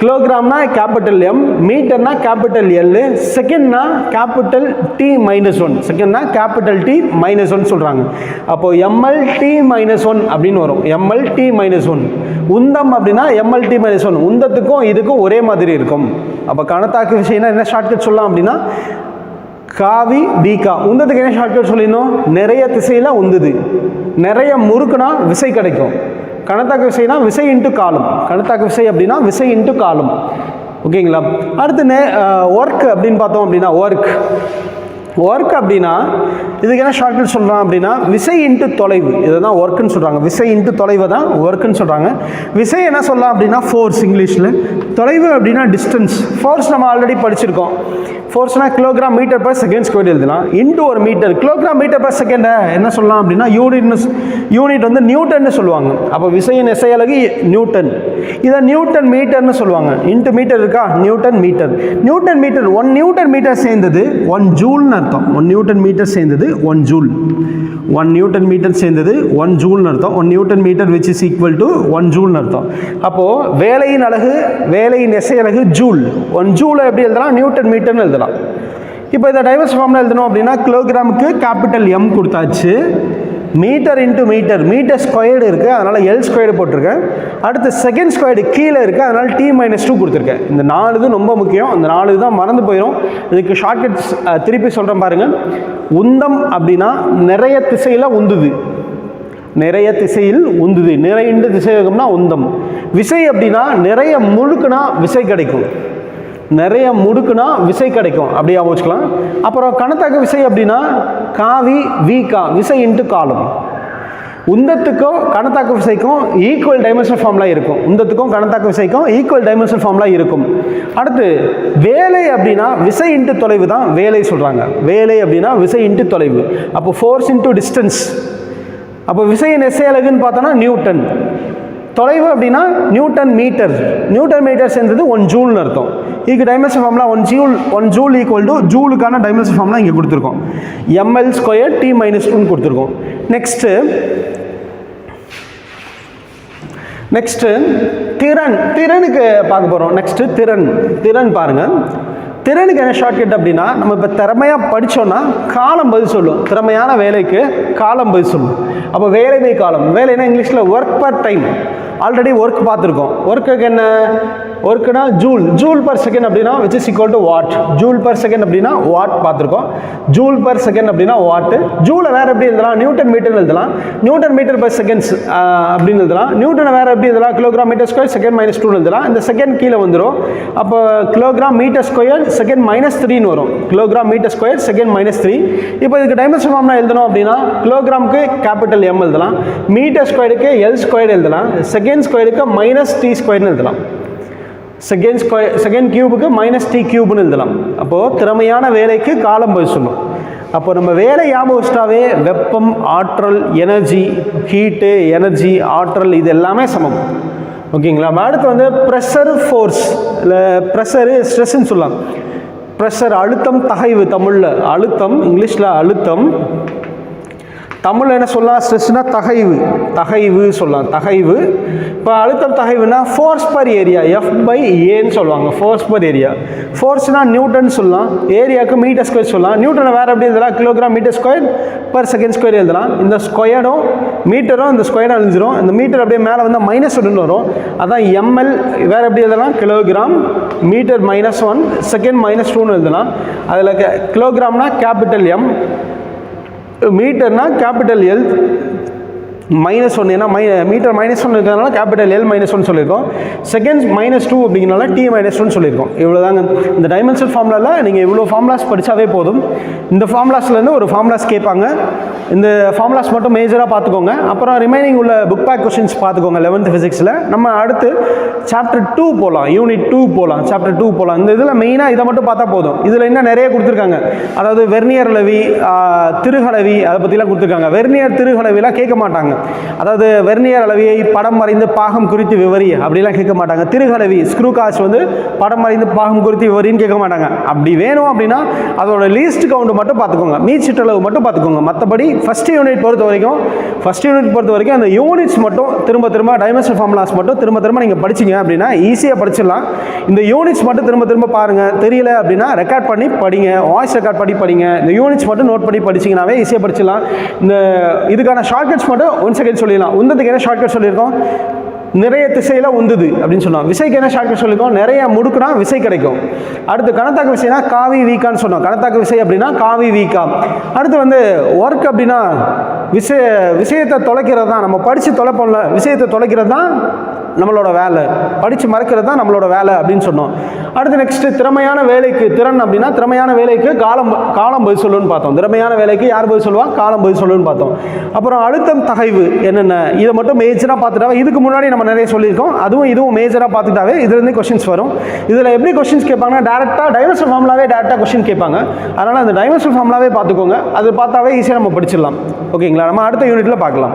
கிலோகிராம்னா கேபிட்டல் எம் மீட்டர்னா கேபிட்டல் எல் செகண்ட்னா கேபிட்டல் டி மைனஸ் ஒன் செகண்ட்னா கேபிட்டல் டி மைனஸ் ஒன் சொல்கிறாங்க அப்போ எம்எல் டி மைனஸ் ஒன் அப்படின்னு வரும். எம்எல் டி மைனஸ் ஒன் உந்தம் அப்படின்னா M L T minus one உந்தத்துக்கும் இதுக்கும் ஒரே மாதிரி இருக்கும். அப்போ கணத்தாக்கு விஷயம்னா என்ன ஷார்ட்கட் சொல்லலாம் அப்படின்னா? காவி பீகா உந்தத்துக்கு என்ன ஷார்ட்கட் சொல்லியிருந்தோம்? நிறைய திசையில் உந்துது. நிறைய முறுக்குனா விசை கிடைக்கும். கணத்தாக்கு விசைனா விசை இன்ட்டு காலம் கணத்தாக்கு விசை அப்படின்னா விசை இன்ட்டு காலம் ஓகேங்களா அடுத்து நே ஒர்க் அப்படின்னு பார்த்தோம் அப்படின்னா ஒர்க் ஒர்க் அப்படின்னா இதுக்கு என்ன ஷார்ட்கட் சொல்கிறான் அப்படின்னா விசை இன்ட்டு தொலைவு. இதை தான் ஒர்க்குன்னு சொல்கிறாங்க விசை இன்ட்டு தொலைவை தான் ஒர்க்குன்னு சொல்கிறாங்க விசை என்ன சொல்லலாம் அப்படின்னா ஃபோர்ஸ் இங்கிலீஷில். தொலைவு அப்படின்னா டிஸ்டன்ஸ் ஃபோர்ஸ் நம்ம ஆல்ரெடி படிச்சிருக்கோம். ஃபோர்ஸ்னால் kilogram metre per second square எழுதலாம். இன்ட்டு ஒரு மீட்டர் கிலோகிராம் மீட்டர் பர் செகண்டை என்ன சொல்லலாம் அப்படின்னா யூனிட்னு யூனிட் வந்து நியூட்டன்னு சொல்லுவாங்க. அப்போ விசையின் எஸ்ஐ அழகு நியூட்டன் இதை நியூட்டன் மீட்டர்னு சொல்லுவாங்க. இன்ட்டு மீட்டர் இருக்கா? Newton metre newton metre one newton metre சேர்ந்தது ஒன் ஜூல்னு அர்த்தம். ஒன் நியூட்டன் மீட்டர் சேர்ந்தது one joule one newton metre சேர்ந்தது ஒன் ஜூல்னு அர்த்தம். One newton metre which is equal to one ஜூல்னு அர்த்தம். அப்போது வேலையின் அழகு வேலையின் எசை அழகு ஜூல் ஒன் ஜூலை எப்படி எழுதலாம்? நியூட்டன் மீட்டர்னு எழுதலாம். இப்போ இதை டைவர்ஸ் ஃபார்மில் எழுதணும் அப்படின்னா கிலோகிராமுக்கு கேபிட்டல் எம் கொடுத்தாச்சு. Metre into metre. Metre squared இருக்குது அதனால் எல் ஸ்கொயர்டு போட்டிருக்கேன். அடுத்து செகண்ட் ஸ்கொயர்டு கீழே இருக்குது அதனால் டி மைனஸ் டூ கொடுத்துருக்கேன். இந்த நாலு இது ரொம்ப முக்கியம். இந்த நாலு இதுதான் மறந்து போயிடும் இதுக்கு ஷார்ட்கட்ஸ் திருப்பி சொல்கிறேன் பாருங்கள் உந்தம் அப்படின்னா நிறைய திசையில் உந்துது. நிறைய திசையில் உந்துது. நிறைய திசைவேகம்னா உந்தம். விசை அப்படின்னா நிறைய முழுக்குனா விசை கிடைக்கும். நிறைய முடுக்குனா விசை கிடைக்கும். அப்படியே வச்சுக்கலாம். அப்புறம் கணத்தக விசை அப்படின்னா காவி வீக்கா விசை இன்ட்டு காலம் உந்தத்துக்கும் கணத்தாக்கு விசைக்கும் ஈக்குவல் டைமென்ஷன் ஃபார்ம்லாம் இருக்கும். உந்தத்துக்கும் கணத்தாக்கு விசைக்கும் ஈக்குவல் டைமென்ஷன் ஃபார்ம்லாம் இருக்கும். அடுத்து வேலை அப்படின்னா விசை இன்ட்டு தொலைவு தான் வேலை சொல்கிறாங்க வேலை அப்படின்னா விசை இன்ட்டு தொலைவு. அப்போ ஃபோர்ஸ் இன்ட்டு டிஸ்டன்ஸ் அப்போ விசையின் எஸ்ஐ அழகுன்னு பார்த்தோன்னா நியூட்டன். தொலைவு அப்படின்னா நியூட்டன் மீட்டர். நியூட்டன் மீட்டர் சேர்ந்தது ஒன் ஜூல்னு அர்த்தம். இதுக்கு dimension ஃபார்ம்லாம் one joule one joule equal to ஜூலுக்கான dimension ஃபார்ம்லாம் இங்கே கொடுத்துருக்கோம். எம்எல் ஸ்கொயர் டி மைனஸ் டூன்னு கொடுத்துருக்கோம். நெக்ஸ்ட்டு நெக்ஸ்ட்டு திறன். திறனுக்கு பார்க்க போகிறோம் நெக்ஸ்ட்டு திறன். திறன் பாருங்கள் திறனுக்கு என்ன ஷார்ட்கட் அப்படின்னா நம்ம இப்போ திறமையாக படித்தோன்னா காலம் பதில் சொல்லும். திறமையான வேலைக்கு காலம் பதில் சொல்லும். அப்போ வேலைமை காலம். வேலைன்னா இங்கிலீஷில் work per time already work பார்த்துருக்கோம். ஒர்க்குக்கு என்ன? ஒர்க்குனா ஜூல் ஜூல் பர் செகண்ட் அப்படின்னா which is equal to watt joule per second அப்படின்னா வாட் பார்த்துருக்கோம். ஜூல் பர் செகண்ட் அப்படின்னா வாட்டு ஜூலை வேறு எப்படி எழுதலாம்? நியூட்டன் மீட்டர் எழுதலாம். நியூட்டன் மீட்டர் பர் செகண்ட்ஸ் அப்படின்னு எழுதலாம். நியூட்டனை வேறு எப்படி எழுதலாம்? Kilogram metre square second minus two எழுதலாம். இந்த செகண்ட் கீழே வந்துடும் அப்போ kilogram metre square second minus த்ரீன்னு வரும். Kilogram metre square second minus three இப்போ இதுக்கு டைமென்ஷன் ஃபார்ம்னா எழுதணும் அப்படின்னா கிலோகிராமுக்கு கேபிட்டல் எம் எழுதலாம். மீட்டர் ஸ்கொயருக்கு எல் ஸ்கொயர் எழுதலாம். செகண்ட் ஸ்கொயருக்கு மைனஸ் டி ஸ்கொயர்னு எழுதலாம். செகண்ட் ஸ்கொயர் செகண்ட் கியூபுக்கு மைனஸ் டி கியூப்னு எழுதலாம். அப்போது திறமையான வேலைக்கு காலம் போய் சொல்லும். அப்போ நம்ம வேலை ஞாபகம் வச்சிட்டாவே வெப்பம் ஆற்றல் எனர்ஜி ஹீட்டு எனர்ஜி ஆற்றல் இது எல்லாமே சமம். ஓகேங்களா அடுத்து வந்து ப்ரெஷர் ஃபோர்ஸ் இல்லை ப்ரெஷரு ஸ்ட்ரெஸ்ன்னு சொல்லலாம். ப்ரெஷர் அழுத்தம் தகைவு தமிழில் அழுத்தம் இங்கிலீஷில் அழுத்தம் தமிழில் என்ன சொல்லலாம்? ஸ்ட்ரெஸ்னா தகைவு. தகைவு சொல்லலாம். தகைவு. இப்போ அழுத்தம் தகைவுனா force per area F by ஏன்னு சொல்லுவாங்க. ஃபோர்ஸ் பர் ஏரியா ஃபோர்ஸ்னா நியூட்டன் சொல்லலாம். ஏரியாவுக்கு மீட்டர் ஸ்கொயர் சொல்லலாம். நியூட்டனை வேறு எப்படி எழுதலாம்? Kilogram metre square per second square எழுதலாம். இந்த ஸ்கொயரும் மீட்டரும் இந்த ஸ்கொயர் அழிஞ்சிரும். இந்த மீட்டர் அப்படியே மேலே வந்து மைனஸ் ஒன்று வரும். அதான் எம்எல் வேறு எப்படி எழுதலாம்? Kilogram metre minus one second minus டூன்னு எழுதலாம். அதில் கிலோகிராம்னா கேபிட்டல் எம் மீட்டர்னா கேபிட்டல் எல் மைனஸ் ஒன் ஏன்னா மை மீட்டர் மைனஸ் ஒன் இருக்கிறதுனால கேபிட்டல் எல் மைனஸ் ஒன் சொல்லியிருக்கோம். செகண்ட்ஸ் மைனஸ் டூ அப்படிங்கிறனால டி மைனஸ் ஒன் சொல்லியிருக்கோம். இவ்வளோதாங்க இந்த டைமென்ஷன் ஃபார்முலாவில் நீங்கள் இவ்வளோ ஃபார்முலாஸ் படித்தாவே போதும். இந்த ஃபார்முலாஸ்லேருந்து ஒரு ஃபார்முலாஸ் கேட்பாங்க. இந்த ஃபார்முலாஸ் மட்டும் மேஜராக பார்த்துக்கோங்க. அப்புறம் ரிமைனிங் உள்ள புக் பேக் கொஷின்ஸ் பார்த்துக்கோங்க லெவன்த் ஃபிசிக்ஸில் நம்ம அடுத்து சாப்டர் டூ போகலாம் யூனிட் டூ போகலாம் சாப்டர் டூ போகலாம் இந்த இதில் மெயினாக இதை மட்டும் பார்த்தா போதும். இதில் இன்னும் நிறைய கொடுத்துருக்காங்க. அதாவது வெர்னியர் அளவி திருகலவி அதை பற்றிலாம் கொடுத்துருக்காங்க. வெர்னியர் திருகலவிலாம் கேட்க மாட்டாங்க. அதாவது வெர்னியர் அளவியை படம் வரைந்து பாகம் குறித்து விவரி அப்படிலாம் கேட்க மாட்டாங்க. திருகலவி ஸ்க்ரூ காசு வந்து படம் வரைந்து பாகம் குறித்து விவரின்னு கேட்க மாட்டாங்க. அப்படி வேணும் அப்படின்னா அதோட லீஸ்ட் கவுண்ட் மட்டும் பார்த்துக்கோங்க. மீட் மட்டும் பார்த்துக்கோங்க. மற்றபடி ஃபஸ்ட் யூனிட் பொறுத்த வரைக்கும் ஃபஸ்ட் யூனிட் பொறுத்த வரைக்கும் அந்த யூனிட்ஸ் மட்டும் திரும்ப திரும்ப டைமென்ஷன் ஃபார்முலாஸ் மட்டும் திரும்ப திரும்ப நீங்கள் படிச்சிங்க அப்படின்னா ஈஸியாக படிச்சிடலாம். இந்த யூனிட்ஸ் மட்டும் திரும்ப திரும்ப பாருங்கள் தெரியல அப்படின்னா ரெக்கார்ட் பண்ணி படிங்க. வாய்ஸ் ரெக்கார்ட் பண்ணி படிங்க. இந்த யூனிட்ஸ் மட்டும் நோட் பண்ணி படிச்சீங்கன்னாவே ஈஸியாக படிச்சிடலாம். இந்த இதுக்கான ஷார்ட்கட்ஸ் மட்டும் ஒன் செகண்ட் சொல்லிடலாம். உந்ததுக்கு என்ன ஷார்ட்கட் சொல்லியிருக்கோம்? நிறைய திசையில் உந்துது அப்படின்னு சொன்னோம். விசைக்கு என்ன ஷார்ட்கட் சொல்லியிருக்கோம்? நிறைய முடுக்குனா விசை கிடைக்கும். அடுத்து கணத்தாக்கு விசைனா காவி வீக்கான்னு சொன்னோம். கணத்தாக்கு விசை அப்படின்னா காவி வீக்கா. அடுத்து வந்து ஒர்க் அப்படின்னா விஷய விஷயத்தை தொலைக்கிறது தான் நம்ம படித்து தொலைப்போம்ல விஷயத்தை தொலைக்கிறது தான் நம்மளோட வேலை. படித்து மறக்கிறது தான் நம்மளோட வேலை அப்படின்னு சொன்னோம். அடுத்து நெக்ஸ்ட்டு திறமையான வேலைக்கு திறன் அப்படின்னா திறமையான வேலைக்கு காலம் காலம் பதில் சொல்லுன்னு பார்த்தோம். திறமையான வேலைக்கு யார் பதில் சொல்லுவா? காலம் பதில் சொல்லுன்னு பார்த்தோம். அப்புறம் அழுத்தம் தகைவு என்னென்ன? இதை மட்டும் மேஜராக பார்த்துட்டாவே இதுக்கு முன்னாடி நம்ம நிறைய சொல்லியிருக்கோம். அதுவும் இதுவும் மேஜராக பார்த்துட்டாவே இதுலேருந்து கொஷின்ஸ் வரும். இதில் எப்படி கொஷின்ஸ் கேட்பாங்கன்னா டேரெக்டாக டைவர்சல் ஃபார்ம்லாவே டேரெக்டாக கொஷின் கேட்பாங்க. அதனால் அந்த டைவர்சல் ஃபார்ம்லாவே பார்த்துக்கோங்க. அது பார்த்தாவே ஈஸியாக நம்ம படிச்சிடலாம். ஓகேங்களா நம்ம அடுத்த யூனிட்டில் பார்க்கலாம்.